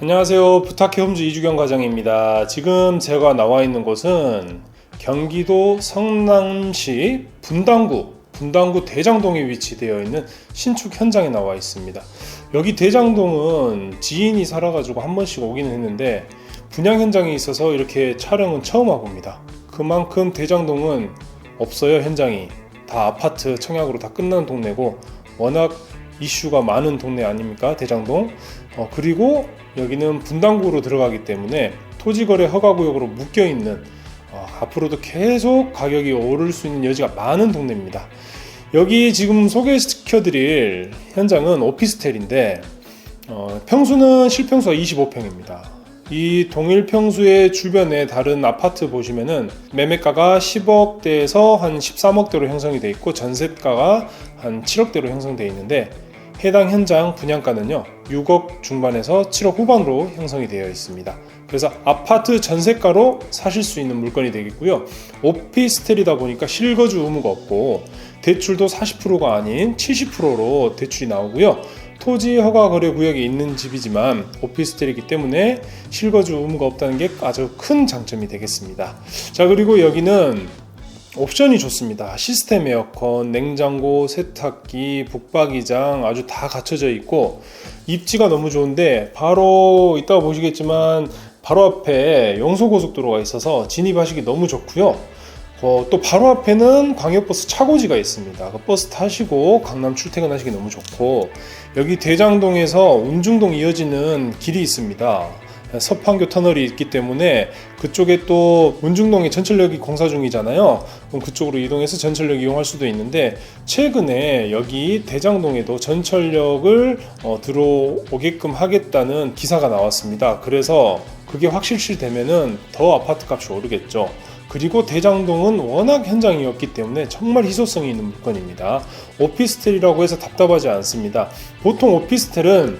안녕하세요. 부탁해 홈즈 이주경 과장입니다. 지금 제가 나와 있는 곳은 경기도 성남시 분당구 분당구 대장동에 위치되어 있는 신축 현장에 나와 있습니다. 여기 대장동은 지인이 살아가지고 한 번씩 오기는 했는데 분양 현장에 있어서 이렇게 촬영은 처음 와봅니다. 그만큼 대장동은 없어요 현장이 다 아파트 청약으로 다 끝난 동네고 워낙 이슈가 많은 동네 아닙니까 대장동 어, 그리고 여기는 분당구로 들어가기 때문에 토지거래 허가구역으로 묶여 있는 어, 앞으로도 계속 가격이 오를 수 있는 여지가 많은 동네입니다. 여기 지금 소개시켜드릴 현장은 오피스텔인데 어, 평수는 실평수가 25평입니다. 이 동일 평수의 주변에 다른 아파트 보시면은 매매가가 10억대에서 한 13억대로 형성이 돼 있고 전세가가 한 7억대로 형성돼 있는데 해당 현장 분양가는요 6억 중반에서 7억 후반으로 형성이 되어 있습니다. 그래서 아파트 전세가로 사실 수 있는 물건이 되겠고요. 오피스텔이다 보니까 실거주 의무가 없고 대출도 40%가 아닌 70%로 대출이 나오고요. 토지 허가 거래 구역에 있는 집이지만 오피스텔이기 때문에 실거주 의무가 없다는 게 아주 큰 장점이 되겠습니다. 자 그리고 여기는 옵션이 좋습니다. 시스템 에어컨, 냉장고, 세탁기, 북박이장 아주 다 갖춰져 있고 입지가 너무 좋은데 바로 이따가 보시겠지만 바로 앞에 영서고속도로가 있어서 진입하시기 너무 좋고요. 어, 또 바로 앞에는 광역버스 차고지가 있습니다. 그 버스 타시고 강남 출퇴근하시기 너무 좋고 여기 대장동에서 운중동 이어지는 길이 있습니다. 서판교 터널이 있기 때문에 그쪽에 또 운중동에 전철역이 공사 중이잖아요. 그럼 그쪽으로 이동해서 전철역 이용할 수도 있는데 최근에 여기 대장동에도 전철역을 어, 들어오게끔 하겠다는 기사가 나왔습니다. 그래서 그게 확실시 되면은 더 아파트 값이 오르겠죠. 그리고 대장동은 워낙 현장이었기 때문에 정말 희소성이 있는 물건입니다. 오피스텔이라고 해서 답답하지 않습니다. 보통 오피스텔은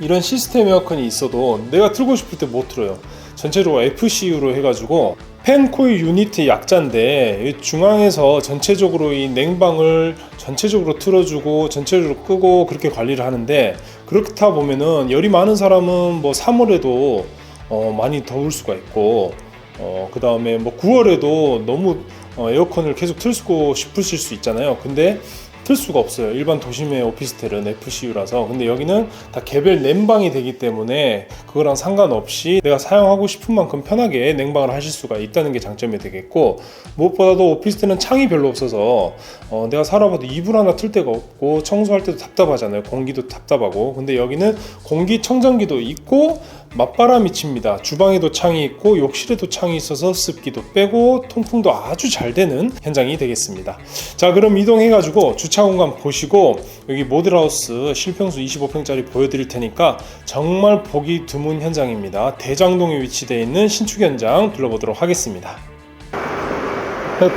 이런 시스템 에어컨이 있어도 내가 틀고 싶을 때 못 틀어요. 전체적으로 FCU로 해가지고 팬 코일 유니트 약자인데 이 중앙에서 전체적으로 이 냉방을 전체적으로 틀어주고 전체적으로 끄고 그렇게 관리를 하는데 그렇다 보면은 열이 많은 사람은 뭐 3월에도 어 많이 더울 수가 있고 어, 그 다음에 뭐 9월에도 너무 어, 에어컨을 계속 틀고 싶으실 수 있잖아요. 근데 틀 수가 없어요. 일반 도심의 오피스텔은 FCU라서. 근데 여기는 다 개별 냉방이 되기 때문에 그거랑 상관없이 내가 사용하고 싶은 만큼 편하게 냉방을 하실 수가 있다는 게 장점이 되겠고 무엇보다도 오피스텔은 창이 별로 없어서 어, 내가 살아봐도 이불 하나 틀 데가 없고 청소할 때도 답답하잖아요. 공기도 답답하고. 근데 여기는 공기청정기도 있고 맞바람이 칩니다. 주방에도 창이 있고 욕실에도 창이 있어서 습기도 빼고 통풍도 아주 잘 되는 현장이 되겠습니다. 자, 그럼 이동해가지고 주차 공간 보시고 여기 모델하우스 실평수 25평짜리 보여드릴 테니까 정말 보기 드문 현장입니다. 대장동에 위치되어 있는 신축 현장 둘러보도록 하겠습니다.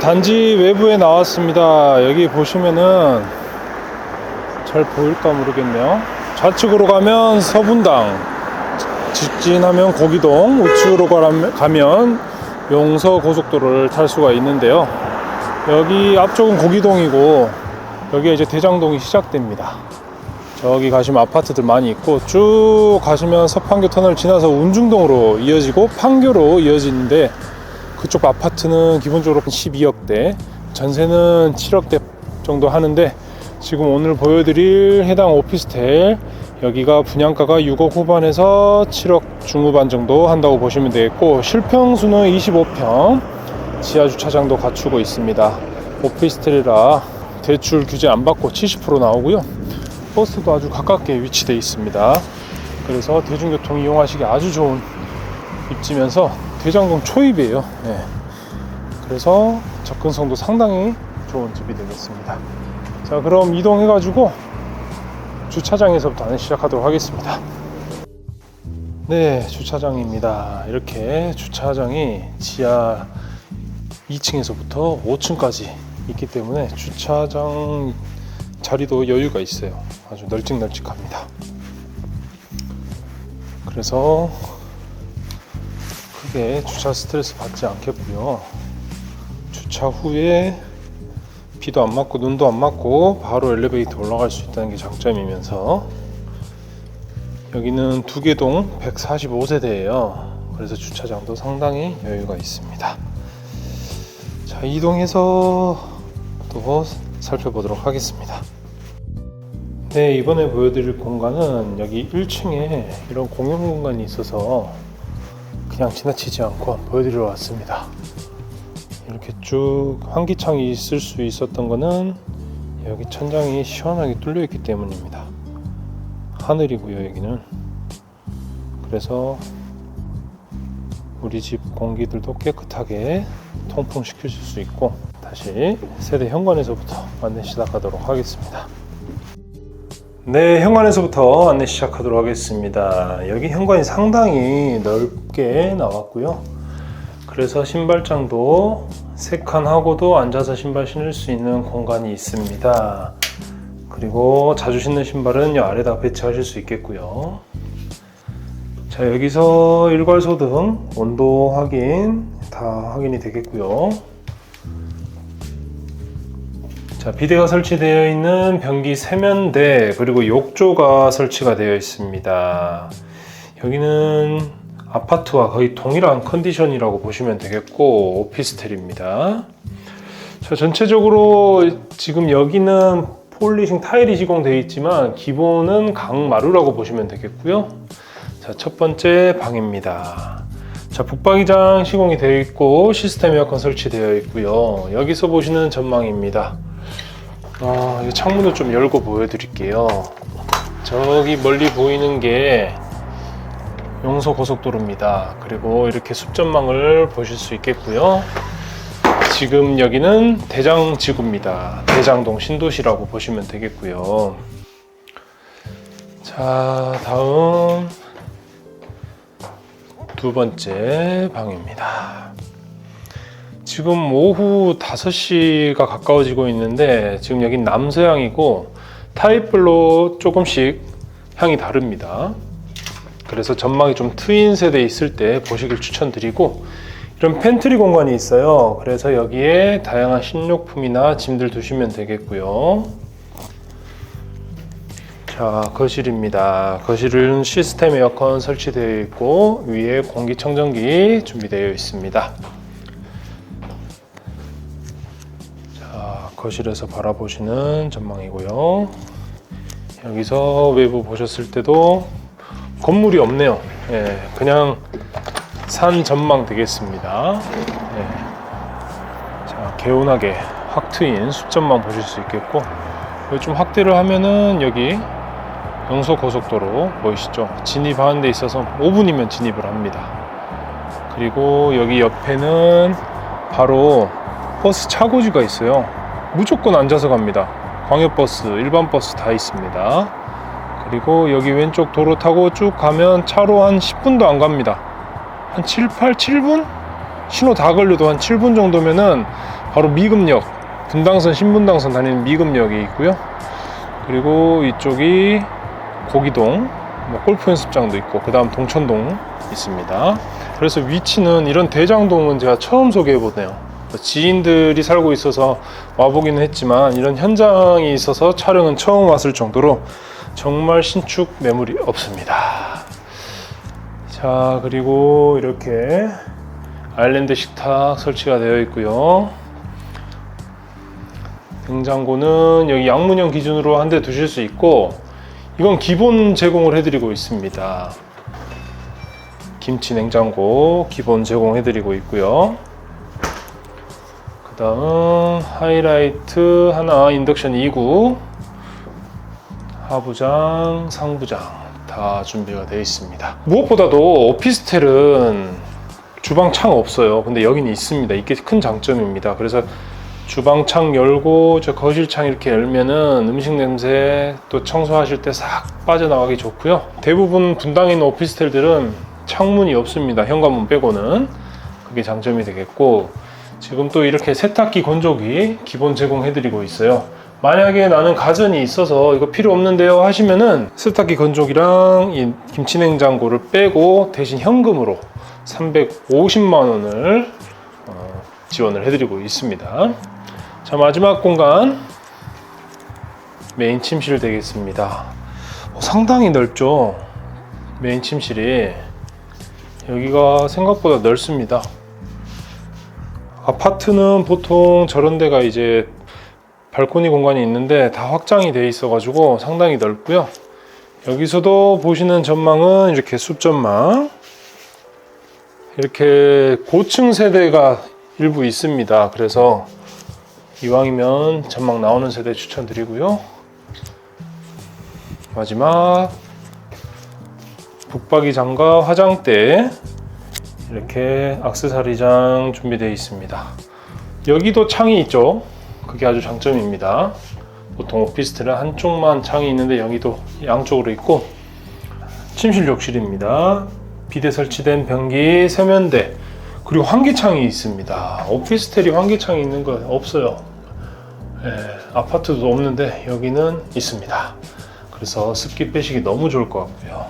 단지 외부에 나왔습니다. 여기 보시면은 잘 보일까 모르겠네요. 좌측으로 가면 서분당, 직진하면 고기동, 우측으로 가면 용서 고속도로를 탈 수가 있는데요. 여기 앞쪽은 고기동이고 여기에 이제 대장동이 시작됩니다. 저기 가시면 아파트들 많이 있고 쭉 가시면 서판교 터널 지나서 운중동으로 이어지고 판교로 이어지는데 그쪽 아파트는 기본적으로 12억대, 전세는 7억대 정도 하는데 지금 오늘 보여드릴 해당 오피스텔 여기가 분양가가 6억 후반에서 7억 중후반 정도 한다고 보시면 되겠고 실평수는 25평 지하 주차장도 갖추고 있습니다. 오피스텔이라 대출 규제 안 받고 70% 나오고요. 버스도 아주 가깝게 위치되어 있습니다. 그래서 대중교통 이용하시기 아주 좋은 입지면서 대장동 초입이에요. 네. 그래서 접근성도 상당히 좋은 집이 되겠습니다. 자, 그럼 이동해 가지고 주차장에서부터 안내 시작하도록 하겠습니다. 네, 주차장입니다. 이렇게 주차장이 지하 2층에서부터 5층까지 있기 때문에 주차장 자리도 여유가 있어요. 아주 널찍널찍합니다. 그래서 크게 주차 스트레스 받지 않겠고요. 주차 후에 비도 안 맞고 눈도 안 맞고 바로 엘리베이터 올라갈 수 있다는 게 장점이면서 여기는 두개동 145세대예요. 그래서 주차장도 상당히 여유가 있습니다. 자, 이동해서 또 살펴보도록 하겠습니다. 네, 이번에 보여드릴 공간은 여기 1층에 이런 공용 공간이 있어서 그냥 지나치지 않고 보여드리러 왔습니다. 이렇게 쭉 환기창이 있을 수 있었던 거는 여기 천장이 시원하게 뚫려 있기 때문입니다. 하늘이고요, 여기는. 그래서 우리 집 공기들도 깨끗하게 통풍시킬 수 있고 다시 세대 현관에서부터 안내 시작하도록 하겠습니다. 네, 현관에서부터 안내 시작하도록 하겠습니다. 여기 현관이 상당히 넓게 나왔고요. 그래서 신발장도 세 칸 하고도 앉아서 신발 신을 수 있는 공간이 있습니다. 그리고 자주 신는 신발은 이 아래다 배치하실 수 있겠고요. 자, 여기서 일괄소 등 온도 확인 다 확인이 되겠고요. 자, 비대가 설치되어 있는 변기 세면대 그리고 욕조가 설치가 되어 있습니다. 여기는 아파트와 거의 동일한 컨디션이라고 보시면 되겠고 오피스텔입니다. 자, 전체적으로 지금 여기는 폴리싱 타일이 시공되어 있지만 기본은 강마루라고 보시면 되겠고요. 자, 첫 번째 방입니다. 자, 북방위장 시공이 되어 있고 시스템 에어컨 설치되어 있고요. 여기서 보시는 전망입니다. 아, 이 창문을 좀 열고 보여드릴게요. 저기 멀리 보이는 게 용서 고속도로입니다. 그리고 이렇게 숲전망을 보실 수 있겠고요. 지금 여기는 대장지구입니다. 대장동 신도시라고 보시면 되겠고요. 자, 다음 두 번째 방입니다. 지금 오후 5시가 가까워지고 있는데 지금 여긴 남서향이고 타입별로 조금씩 향이 다릅니다. 그래서 전망이 좀 트인 세대에 있을 때 보시길 추천드리고 이런 팬트리 공간이 있어요. 그래서 여기에 다양한 식료품이나 짐들 두시면 되겠고요. 자, 거실입니다. 거실은 시스템 에어컨 설치되어 있고 위에 공기청정기 준비되어 있습니다. 자, 거실에서 바라보시는 전망이고요. 여기서 외부 보셨을 때도 건물이 없네요. 예, 그냥 산 전망 되겠습니다. 예. 자, 개운하게 확 트인 숲전망 보실 수 있겠고, 좀 확대를 하면은 여기 영서 고속도로 보이시죠? 진입하는 데 있어서 5분이면 진입을 합니다. 그리고 여기 옆에는 바로 버스 차고지가 있어요. 무조건 앉아서 갑니다. 광역버스, 일반 버스 다 있습니다. 그리고 여기 왼쪽 도로 타고 쭉 가면 차로 한 10분도 안 갑니다. 한 7, 8, 7분? 신호 다 걸려도 한 7분 정도면은 바로 미금역, 분당선, 신분당선 다니는 미금역이 있고요. 그리고 이쪽이 고기동, 뭐 골프 연습장도 있고, 그 다음 동천동 있습니다. 그래서 위치는 이런 대장동은 제가 처음 소개해 보네요. 지인들이 살고 있어서 와보기는 했지만 이런 현장이 있어서 촬영은 처음 왔을 정도로 정말 신축 매물이 없습니다. 자, 그리고 이렇게 아일랜드 식탁 설치가 되어 있고요. 냉장고는 여기 양문형 기준으로 한 대 두실 수 있고 이건 기본 제공을 해드리고 있습니다. 김치 냉장고 기본 제공해드리고 있고요. 그 다음 하이라이트 하나 인덕션 2구 하부장 상부장 다 준비가 되어 있습니다. 무엇보다도 오피스텔은 주방 창 없어요. 근데 여기는 있습니다. 이게 큰 장점입니다. 그래서 주방 창 열고 저 거실 창 이렇게 열면은 음식 냄새 또 청소하실 때 싹 빠져나가기 좋고요. 대부분 분당에 있는 오피스텔들은 창문이 없습니다. 현관문 빼고는 그게 장점이 되겠고 지금 또 이렇게 세탁기 건조기 기본 제공해드리고 있어요. 만약에 나는 가전이 있어서 이거 필요 없는데요 하시면은 세탁기 건조기랑 이 김치냉장고를 빼고 대신 현금으로 350만 원을 어, 지원을 해드리고 있습니다. 자 마지막 공간 메인 침실 되겠습니다. 어, 상당히 넓죠. 메인 침실이 여기가 생각보다 넓습니다. 아파트는 보통 저런 데가 이제 발코니 공간이 있는데 다 확장이 돼 있어 가지고 상당히 넓고요. 여기서도 보시는 전망은 이렇게 숲 전망. 이렇게 고층 세대가 일부 있습니다. 그래서 이왕이면 전망 나오는 세대 추천드리고요. 마지막 북박이 장과 화장대 이렇게 악세사리장 준비되어 있습니다. 여기도 창이 있죠. 그게 아주 장점입니다. 보통 오피스텔은 한쪽만 창이 있는데 여기도 양쪽으로 있고 침실 욕실입니다. 비대 설치된 변기 세면대 그리고 환기창이 있습니다. 오피스텔이 환기창이 있는 거 없어요. 예, 아파트도 없는데 여기는 있습니다. 그래서 습기 빼시기 너무 좋을 것 같고요.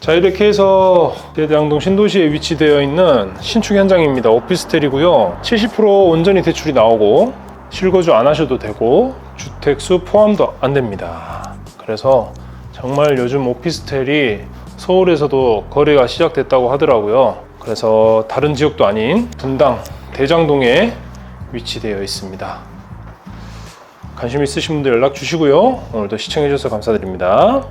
자 이렇게 해서 대대항동 신도시에 위치되어 있는 신축 현장입니다. 오피스텔이고요. 70% 온전히 대출이 나오고 실거주 안 하셔도 되고 주택수 포함도 안 됩니다. 그래서 정말 요즘 오피스텔이 서울에서도 거래가 시작됐다고 하더라고요. 그래서 다른 지역도 아닌 분당 대장동에 위치되어 있습니다. 관심 있으신 분들 연락 주시고요. 오늘도 시청해 주셔서 감사드립니다.